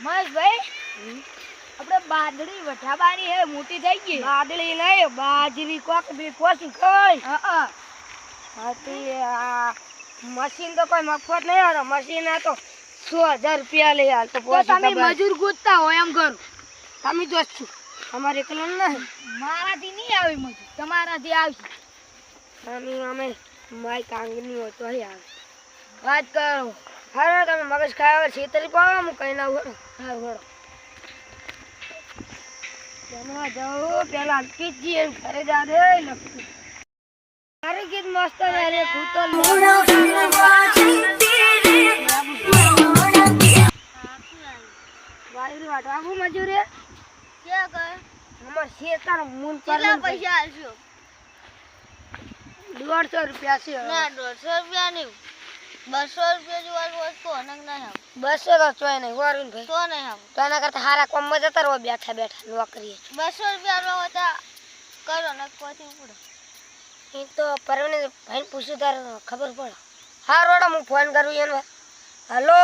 મહેશભાઈ આપણે બાદડી વઠાબાની હે મોટી થઈ ગઈ. બાદળી નહીં બાજરી કોક બી પોસી કઈ હા હા. મશીન તો કોઈ મફત નહીં આવે મશીન આ તો સો હજાર રૂપિયા લઈ હાલ તો તમે મજૂર ગોતતા હોય એમ કરો. તમે જો છું. અમારે એકલો નહીં મારાથી નહીં આવી મજૂર તમારાથી આવશે. અમે અમે માય કાંગની હોય તો આવે. વાત કરો. હારો તમે મગજ ખાવા છેતરી પાવો હું કઈ ના વળો હા વળો જમવા જાઉં પેલા અંકિતજી એમ ઘરે જા દે મારું ગીત મસ્ત ને ભૂતલ મજૂરી અમાર શેતાર મૂન કેટલા પૈસા દોઢસો રૂપિયા છે ના દોઢસો રૂપિયા નહીં. બસો રૂપિયા જોવાનું હોય તો અનંગ નહીં આવ. બસો તો ચોય નહીં વરુણ ભાઈ. તો નહીં આવ. તો એના કરતા હારા કોમમાં જતા રહો બેઠા બેઠા નોકરીએ. બસો રૂપિયા આપણા હોતા કરો ને કોથી ઉપડો. એ તો પરવને ભાઈને પૂછ્યું તારે ખબર પડે. હા રોડો હું ફોન કરું એને. હલો?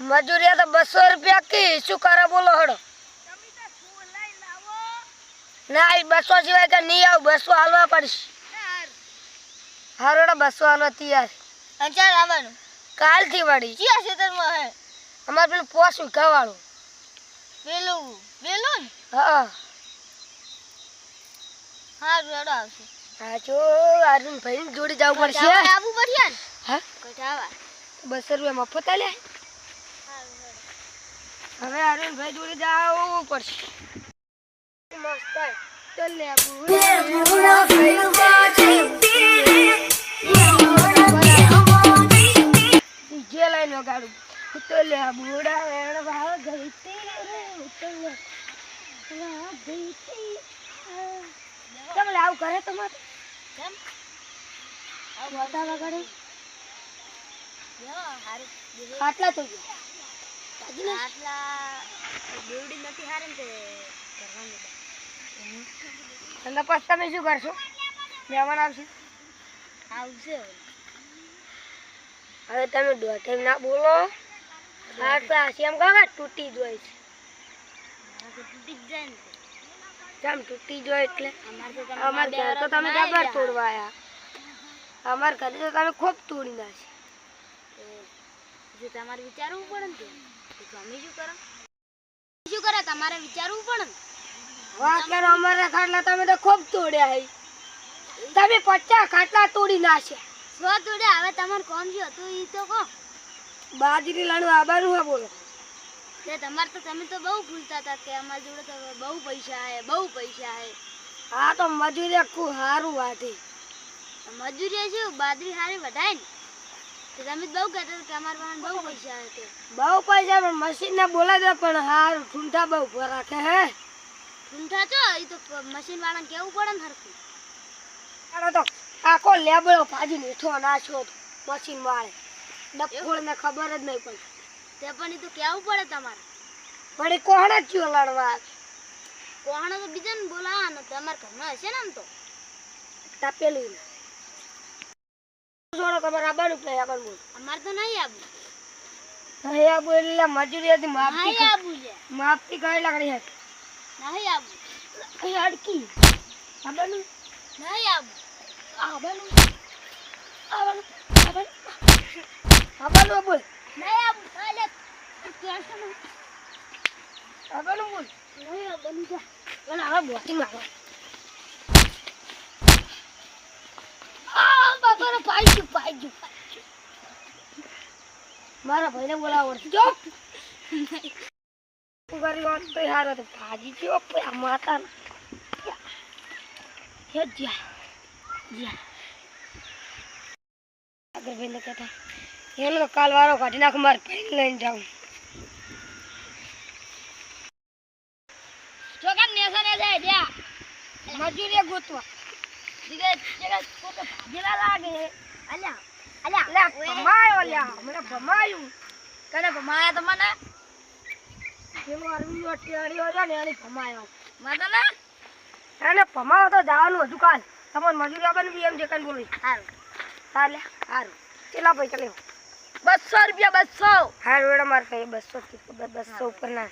મજૂરિયા તો બસો રૂપિયા કી શું કરે બોલો હડો. ના બસો સિવાય કે નહીં આવું બસો હાલવા પડશે. હા રોડા બસો હાલવા તૈયાર. અંચાર આવવાનું. કાલથી વળી. ક્યાં ખેતરમાં હે? અમારે પેલું પોસું ખાવાળું પેલું પેલું હા. હા રેડો આવશે. હા જો અરુણ ભાઈ જોડે જવું પડશે. આવવું પડશે ને? હા? કઢાવા બસો રૂપિયા મફત આલે? હવે અરુણભાઈ જોડે જવું પડશે. મસ્ત ચલ ને આબુ. ડીજે લાઈન વગાડું ઉતલ્યા બુડા વેણ ભાવ ગઈતી રે ઉતલ્યા ભાવ ગઈતી કેમ? લાવ આવું કરે તમારે કેમ વાતા વગાડે આટલા તો? આટલા બેવડી નથી હારે ને કરવાનું. અને પછી તમે શું કરશો? મહેમાન આવશે? આવશે હવે તમે દોઢ ના બોલો. હા તો કહો કે તૂટી જાય છે. તૂટી જ જાય ને. તૂટી એટલે. અમારે ઘર તો તમે જબર તોડવા આયા. અમાર ઘરે તો તમે ખૂબ તોડી નાખી જો તમારે વિચારવું પડે ને તો. તમે શું કરો? શું કરે? તમારે વિચારવું પડે ને? અમારા ખાટલા તમે તો ખૂબ તોડ્યા હે તમે પચાસ ખાટલા તોડી નાખ્યા. સો તોડે હવે તમારું કોમ જો હતું ઈ તો કહો. બાજરી લાડુ આબાનું હા બોલો. તે તમારે તો તમે તો બહુ ભૂલતા હતા કે અમાર જોડે તો બહુ પૈસા હે બહુ પૈસા હે હા તો મજૂરી ખૂબ સારું વાટી મજૂરી શું બાજરી હારી વધાય ને? તો તમે તો બહુ કહેતા કે અમાર પાસે બહુ પૈસા હે તે. બહુ પૈસા પણ મશીન ને બોલાવી દે પણ હારું ઠૂંઠા બહુ રાખે હે? ઠૂંઠા છો એ તો મશીન વાળાને કેવું પડે ને હરખું? તો. આખો લેબડો ભાજી મીઠો ના છો મશીન વાળે. ડફોળ ને ખબર જ નહીં પડે. તે પણ એ તો કેવું પડે તમારે? વળી કોણ જ થયો લડવા? કોણ તો બીજાને બોલાવવાનો? તમારા ઘરમાં હશે ને આમ તો? તપેલી જોડો તમારે આબાનું કે આબાનું બોલ. અમારે તો નહીં આવું. નહીં આબુ એટલે મજૂરી હતી માફી નહીં આવું છે. માફી કઈ લાગણી હતી નહીં આવું. અડકી આબાનું નહીં આવું. આબાનું આબાનું આબાનું બોલ. નહીં આવું અલે કહેશો ને આબાનું બોલ. નહીં આવું જા. અને હવે બોટિંગ મારો. આ બાપાને પાઈ ગયું પાઈ ગયું ગયું. મારા ભાઈને બોલાવો. જો. ગરી વાત તો હારો તો ભાજી આ માતા હે જ્યા. જ્યા આગળ ભાઈને કહેતા એનો તો કાલ વારો કાઢી નાખું મારે ભાઈને લઈને જાઉં. ચોકા નેસા ને જાય જા. મજૂરી ગોતવા. ભાગેલા લાગે. અલ્યા અલ્યા ભમાયો લ્યા મને ભમાયું. કને ભમાયા તો મને? પેલો અરવિંદ ટેણીઓ છે ને એને ભમાયો. માતા ના એને ભમાવો તો જવાનું હજુ કાલ. તમારે મજૂરી આપવાની બી એમ જે કાંઈ બોલું સારું સારું સારું કેટલા પૈસા લેવો? બસો રૂપિયા બસો. હાર વેડો મારે કઈ બસો બસો ઉપર ના.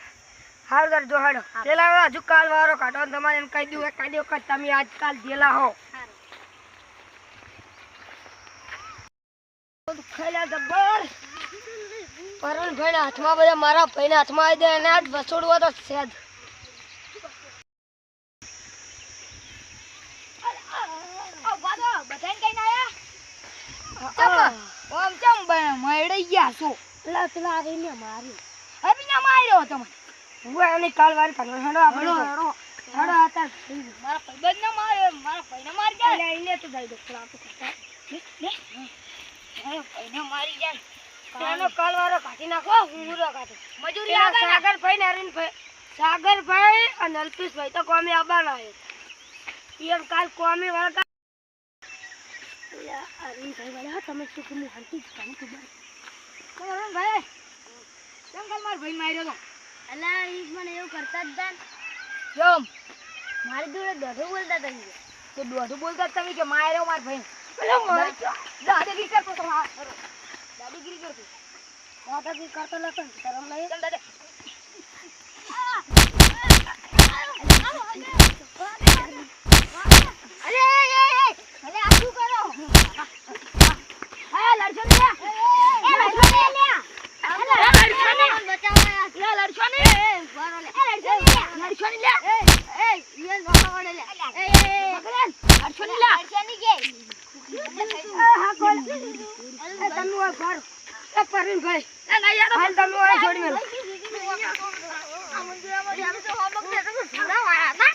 હારું તાર જો હાડો. પેલા હજુ કાલ વારો કાઢો તમારે એમ કહી દઉં એક કાઢ્યો કે તમે આજકાલ જેલા હો. ખાઈલા જબ્બર પરવીન ભાઈ હાથમાં બધા મારા ભાઈ હાથમાં આવી દે અને આજ વસોડવા તો છે જ. ઓમ ચમ મળી ગયા છો. પેલા પેલા આવીને મારી હવે ના માર્યો તમે. હું એને કાલ વારી કાઢો હેડો આપણે હેડો, હેડો. હેડો આતા મારા ભાઈબંધ ના માર્યો મારા ભાઈને મારી જાય. એને તો દઈ દો પેલા આપણે કાઢતા. મારા ભાઈને મારી જાય. એનો કાલ વારો કાઢી નાખો. હું ઉરો મજૂરી આગળ આવે ને સાગરભાઈ ને અરવિંદભાઈ સાગરભાઈ અને અલ્પેશભાઈ તો કોમી આવવાના છે એમ કાલ કોમી વાળા અરવિંદભાઈ વાળા તમે શું કે હું હંતી જ કામ તું ભાઈ કેમ કાલ મારો ભાઈ માર્યો તો અલા ઈ મને એવું કરતા જ તા કેમ મારી જોડે દોઢો બોલતા ઈ. તો દોઢું બોલતા તમે કે માર્યો માર ભાઈ પેલો દાદાગીરી કરતો તો હા. દાદાગીરી કરતો દાદાગીરી કરતો લખન નહીં ચાલ દાદા અરે એ એ એ અરે આ શું કરો હા લડશો ને એ લડશો ને લ્યા અલા, એ લડશો ને. મને બચાવો યાર. લે લડશો ને એ, એ, ઊભા રહો લે. એ લડશો ને લ્યા. લડશો ને લે એ, એ, ઈયન બાપા વડે લે. એ, એ, એ, મગન લડશો ને લે લડશો ની કે. એ હા કોલ એ તમે એ પરવીન ભાઈ એ ના યાર હાલ તમે ઓય છોડી મેલો આ મંદિરમાં જ્યારે તો હોમવર્ક છે, તમે વાળા.